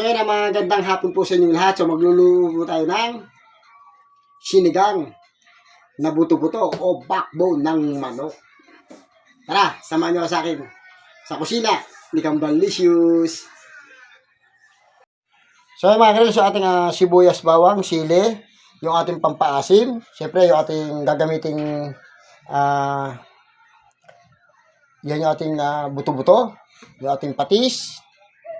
So yun, ang magandang hapon po sa inyong lahat. So magluluto tayo ng sinigang na buto-buto o backbone ng manok. Tara, samahan niyo sa akin sa kusina ni Cambalicious. So yun mga kanil, so ating ah, sibuyas bawang, sili, yung ating pampaasim, syempre yung ating gagamiting ah yan yung ating ah, buto-buto, yung ating patis,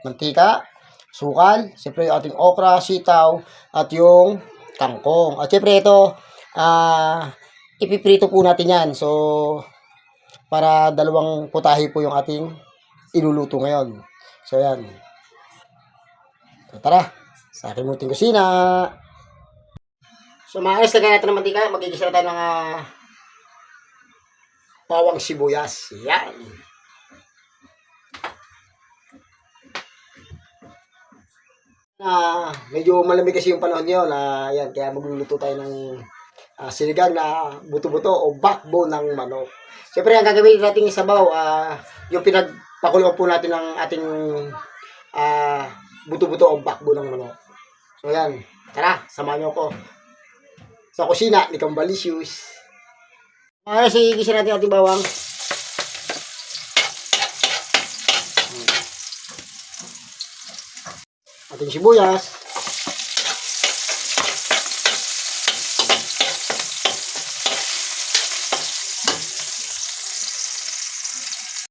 mantika, sukal, siyempre yung ating okra, sitaw, at yung kangkong. At siyempre ito, ah ipiprito po natin yan. So, para dalawang putahe po yung ating iluluto ngayon. So, yan. So, tara, sa aking munting kusina. So, mga guys, lagyan natin ng mantika. Magigisa na tayo ng ah, bawang sibuyas. Yan. Na medyo malamig kasi yung panahon niyo na yan kaya magluluto tayo ng ah, sinigang na buto-buto o backbone ng manok. Siyempre ang gagawin natin sa sabaw ah, yung pinagpakuluan po natin ng ating ah, buto-buto o backbone ng manok. So yan, tara, samahan niyo ako sa kusina ni Cambalicious. Ay, sige, gisa natin ating bawang. Ating sibuyas.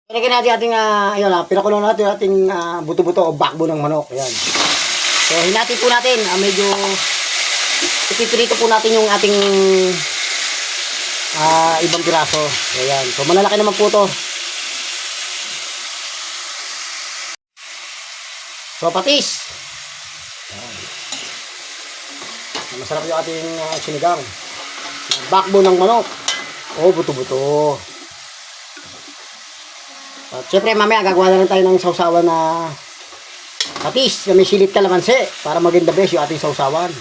Ilagay natin ating, uh, ayun, uh, pinakulo natin ating ah, buto-buto o backbone ng manok. Ayan. So, hinati po natin. ah, medyo ipipirito po natin yung ating ah, ibang piraso. Ayan. So, malalaki naman po to. So, patis. Masarap yung ating uh, sinigang. Backbone ng manok. Oh, buto-buto. At syempre mamaya gagawa na lang tayo ng sausawan na patis na may silit kalamansi para maging the best yung ating sausawan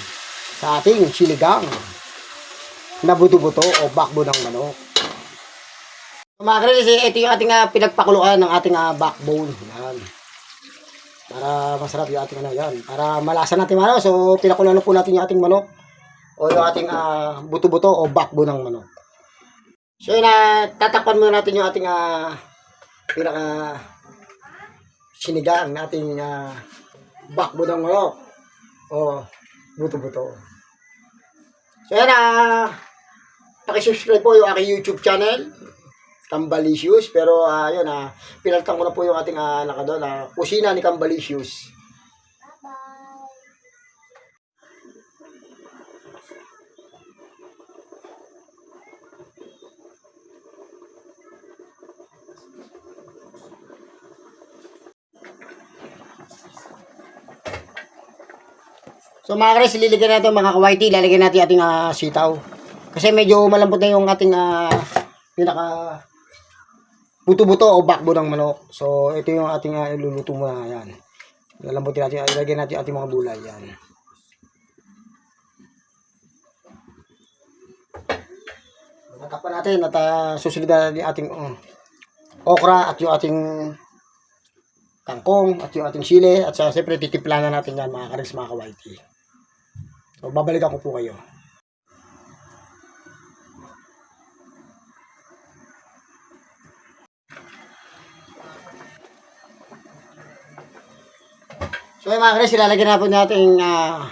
sa ating sinigang na buto-buto o backbone ng manok. Mga krilis, ito yung ating uh, pinagpakuluan ng ating uh, backbone. Yan. Para masarap yung ating ano yan. Para malasa natin ano. So, pinakulo na po natin yung ating manok. O yung ating ah, buto-buto o backbone ng manok. So, yun na, tatakpan muna natin yung ating ah, pinaka sinigang nating ah, backbone ng manok. O buto-buto. So, yan na. Pakisubscribe po yung aking YouTube channel. Cambalicious. Pero, ah yun, pinalitan ko na po yung ating uh, naka doon, ah, kusina ni Cambalicious. So mga guys, liligan natin mga kawaiti, lalagyan natin ating ah, sitaw. Kasi medyo malambot na yung ating ah, pinaka buto-buto o backbone ng manok. So, ito yung ating uh, iluluto muna. Yan. Lalambutin natin. Ilagyan natin ating mga gulay. Yan. Natapan natin at uh, susunod na natin ating uh, okra at yung ating kangkong at yung ating sili at sa siyempre titimpla na natin yan mga karis mga kawaiti. So, babalikan ko po kayo. So yung mga Chris, ilalagyan na po natin uh,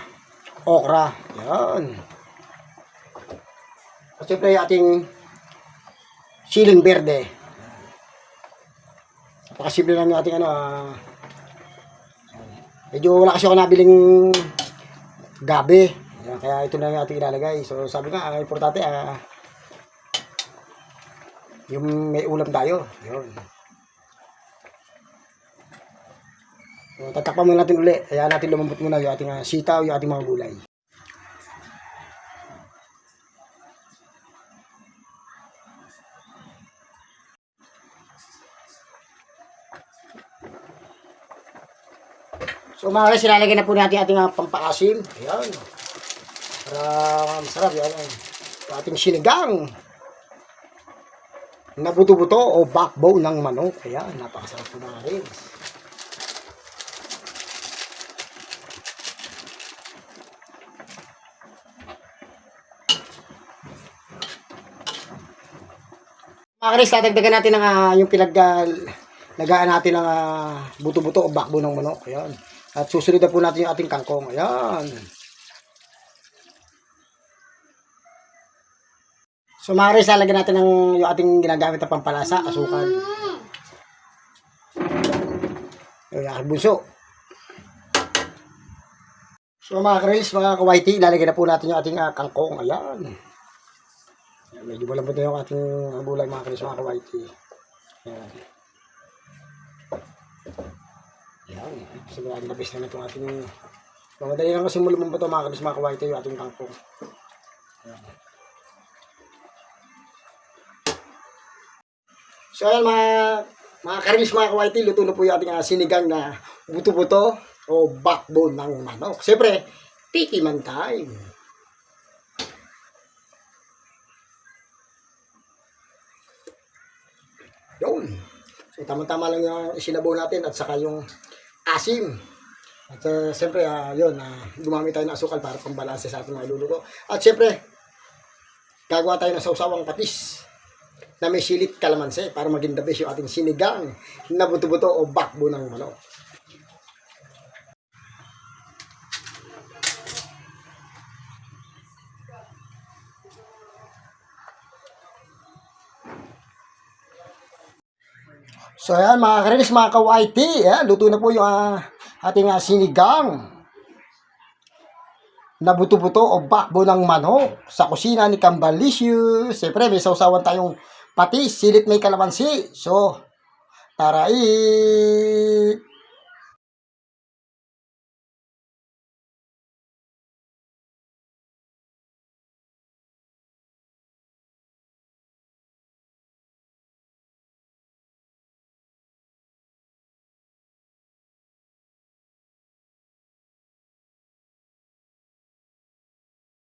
okra. Yan. At syempre yung ating siling berde. Napakasimple lang yung ating ano. ah, medyo wala kasi ako nabiling gabi. Yan, kaya ito na yung ating ilalagay. So sabi nga, ang importante, ah, yung may ulam tayo. Yun. So, tatakpan muna natin uli. Kaya natin lumambot muna yung ating uh, sitaw, yung ating mga gulay. So mga guys, ilalagay na po natin ating uh, pampaasim. Ayan. Para masarap yan. Yung ating sinigang. Na buto-buto o backbone ng manok. Ayan, napakasarap po mga guys. Chris, tatagdagan natin ng ah, yung pinag ah, lagaan natin ng ah, buto-buto o bakbo ng manok. Ayan. At susunod na po natin yung ating kangkong. Ayan. So mga Chris, lalagyan natin ng yung ating ginagamit na pampalasa, asukal. Aking bunso. So mga Chris, mga kawaiti, lalagyan na po natin yung ating ah, kangkong. Ayan. Ayan, Medyo malambot na yung ating bulay mga Chris, mga kawaiti. Ayan. Ayan. Sigurado na best na itong ating... Mamadali lang kasi mulumang ba ito mga Chris, mga kawaiti, yung ating kangkong. So ayan mga mga karilis mga kawaiti, luto na po yung ating ah, sinigang na buto-buto o backbone ng manok. Siyempre, tikiman time. Yun. So tama-tama lang yung isinabaw natin at saka yung asim. At uh, siyempre, ah, yun, uh, gumamit tayo ng asukal para pambalanse sa ating mga luluto. At siyempre, gagawa tayo ng sausawang patis na may silit kalamansi para maging the best yung ating sinigang na buto-buto o bakbo ng manok. So ayan mga karinis, mga kawaiti, ayan, luto na po yung ah, ating ah, sinigang na buto-buto o bakbo ng manok sa kusina ni Cambalicious. Siyempre, may sausawan tayong patis, silit may kalamansi. So, tara eat!